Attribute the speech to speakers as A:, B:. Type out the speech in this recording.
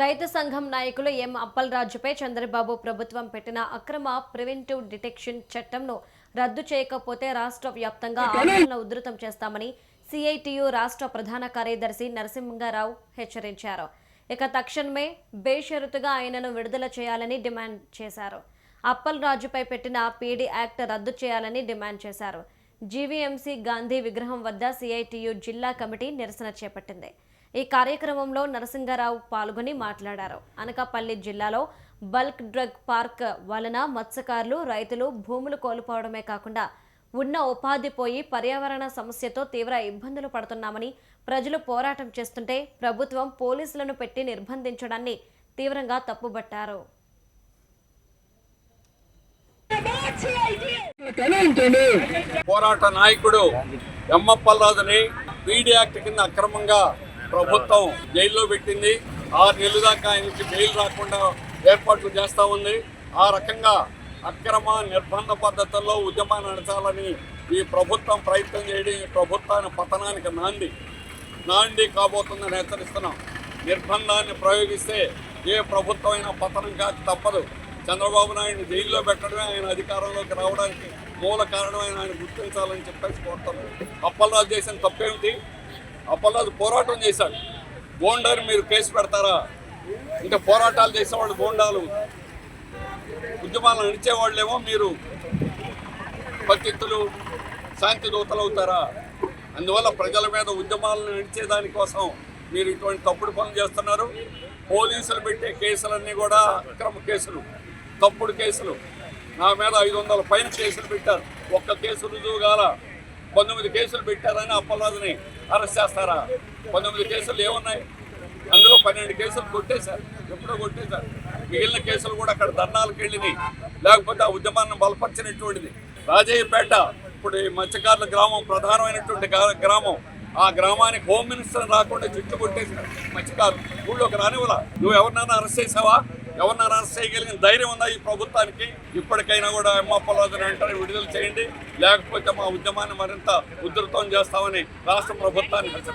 A: రైతు సంఘం నాయకులు ఎం అప్పలరాజుపై చంద్రబాబు ప్రభుత్వం పెట్టిన అక్రమ ప్రివెంటివ్ డిటెక్షన్ చట్టంను రద్దు చేయకపోతే రాష్ట్ర వ్యాప్తంగా ఆందోళన ఉధృతం చేస్తామని సిఐటియు రాష్ట్ర ప్రధాన కార్యదర్శి నరసింహారావు హెచ్చరించారు. ఇక తక్షణమే బేషరతుగా ఆయనను విడుదల చేయాలని డిమాండ్ చేశారు. అప్పల్ రాజుపై పెట్టిన పీడీ యాక్ట్ రద్దు చేయాలని డిమాండ్ చేశారు. జీవీఎంసీ గాంధీ విగ్రహం వద్ద సిఐటియు జిల్లా కమిటీ నిరసన చేపట్టింది. ఈ కార్యక్రమంలో నరసింగారావు పాల్గొని మాట్లాడారు. అనకాపల్లి జిల్లాలో బల్క్ డ్రగ్ పార్క్ వలన మత్స్యకారులు రైతులు భూములు కోల్పోవడమే కాకుండా ఉన్న ఉపాధి పోయి పర్యావరణ సమస్యతో తీవ్ర ఇబ్బందులు పడుతున్నామని ప్రజలు పోరాటం చేస్తుంటే ప్రభుత్వం పోలీసులను పెట్టి నిర్బంధించడాన్ని తీవ్రంగా తప్పుబట్టారు.
B: పోరాట నాయకుడు ఎమ్మప్పలరాజుని పీడీ యాక్ట్ కింద అక్రమంగా ప్రభుత్వం జైల్లో పెట్టింది. ఆరు నెలల దాకా ఆయనకి బెయిల్ రాకుండా ఏర్పాట్లు చేస్తూ ఉంది. ఆ రకంగా అక్రమ నిర్బంధ పద్ధతుల్లో ఉద్యమాన్ని నడచాలని ఈ ప్రభుత్వం ప్రయత్నం చేయడం ఈ ప్రభుత్వాన్ని పతనానికి నాంది. నాంది కాబోతుందని హెచ్చరిస్తున్నాం. నిర్బంధాన్ని ప్రయోగిస్తే ఏ ప్రభుత్వం అయినా పతనం కాక తప్పదు. చంద్రబాబు నాయుడు జైల్లో పెట్టడమే ఆయన అధికారంలోకి రావడానికి మూల కారణమైన ఆయన గుర్తించాలని చెప్పేసి కోరుతాను అప్పలరాజు చేసిన తప్పేమిటి? అప్పలరాజు పోరాటం చేశాడు. బోండాని మీరు కేసు పెడతారా? ఇంకా పోరాటాలు చేసేవాళ్ళు బోండాలు. ఉద్యమాలు నడిచేవాళ్ళేమో మీరు. పత్తిత్తులు శాంతి దూతలు అవుతారా? అందువల్ల ప్రజల మీద ఉద్యమాలను నడిచే దానికోసం మీరు ఇటువంటి తప్పుడు పనులు చేస్తున్నారు. పోలీసులు పెట్టే కేసులన్నీ కూడా అక్రమ కేసులు. తప్పుడు కేసులు. నా మీద ఐదు వందల పైన కేసులు పెట్టారు. ఒక్క కేసు రుజువు కాల పంతొమ్మిది కేసులు పెట్టారని అప్పలరాజుని అరెస్ట్ చేస్తారా? పంతొమ్మిది కేసులు ఏమున్నాయి? అందులో పన్నెండు కేసులు కొట్టేశారు. ఎప్పుడో కొట్టేశారు. మిగిలిన కేసులు కూడా అక్కడ ధర్నాలకు వెళ్ళినాయి. లేకపోతే ఆ ఉద్యమాన్ని బలపరిచినటువంటిది. రాజయ్యపేట ఇప్పుడు ఈ మత్స్యకారుల గ్రామం ప్రధానమైనటువంటి గ్రామం. ఆ గ్రామానికి హోమ్ మినిస్టర్ రాకుండా చుట్టూ కొట్టేశారు మత్స్యకారులు. ఊళ్ళోకి రానివ్వలా. నువ్వు ఎవరినైనా అరెస్ట్ చేసావా? ఎవరిని అరెస్ట్ చేయగలిగిన ధైర్యం ఉందా ఈ ప్రభుత్వానికి? ఇప్పటికైనా కూడా ఎమ్మప్పలాదని వెంటనే విడుదల చేయండి. లేకపోతే మా ఉద్యమాన్ని మరింత ఉధృతం చేస్తామని రాష్ట్ర ప్రభుత్వాన్ని